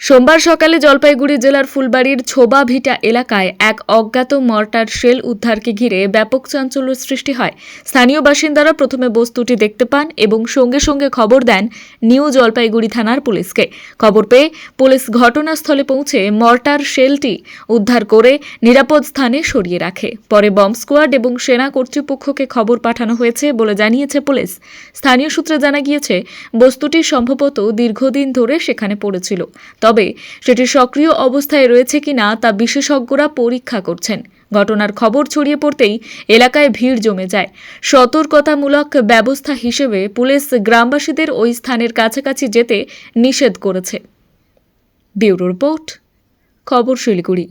সোমবার সকালে জলপাইগুড়ি জেলার ফুলবাড়ির ছোবা ভিটা এলাকায় এক অজ্ঞাত মর্টার শেল উদ্ধারকে ঘিরে ব্যাপক চাঞ্চল্য সৃষ্টি হয়। স্থানীয় বাসিন্দারা প্রথমে বস্তুটি দেখতে পান এবং সঙ্গে সঙ্গে খবর দেন নিউ জলপাইগুড়ি থানার পুলিশকে। খবর পেয়ে পুলিশ ঘটনাস্থলে পৌঁছে মর্টার শেলটি উদ্ধার করে নিরাপদ স্থানে সরিয়ে রাখে। পরে বম্ব স্কোয়াড এবং সেনা কর্তৃপক্ষকে খবর পাঠানো হয়েছে বলে জানিয়েছে পুলিশ। স্থানীয় সূত্রে জানা গিয়েছে, বস্তুটি সম্ভবত দীর্ঘদিন ধরে সেখানে পড়েছিল। তবে সেটি সক্রিয় অবস্থায় রয়েছে কিনা তা বিশেষজ্ঞরা পরীক্ষা করছেন। ঘটনার খবর ছড়িয়ে পড়তেই এলাকায় ভিড় জমে যায়। সতর্কতামূলক ব্যবস্থা হিসেবে পুলিশ গ্রামবাসীদের ওই স্থানের কাছাকাছি যেতে নিষেধ করেছে। ব্যুরো রিপোর্ট, খবর শিলিগুড়ি।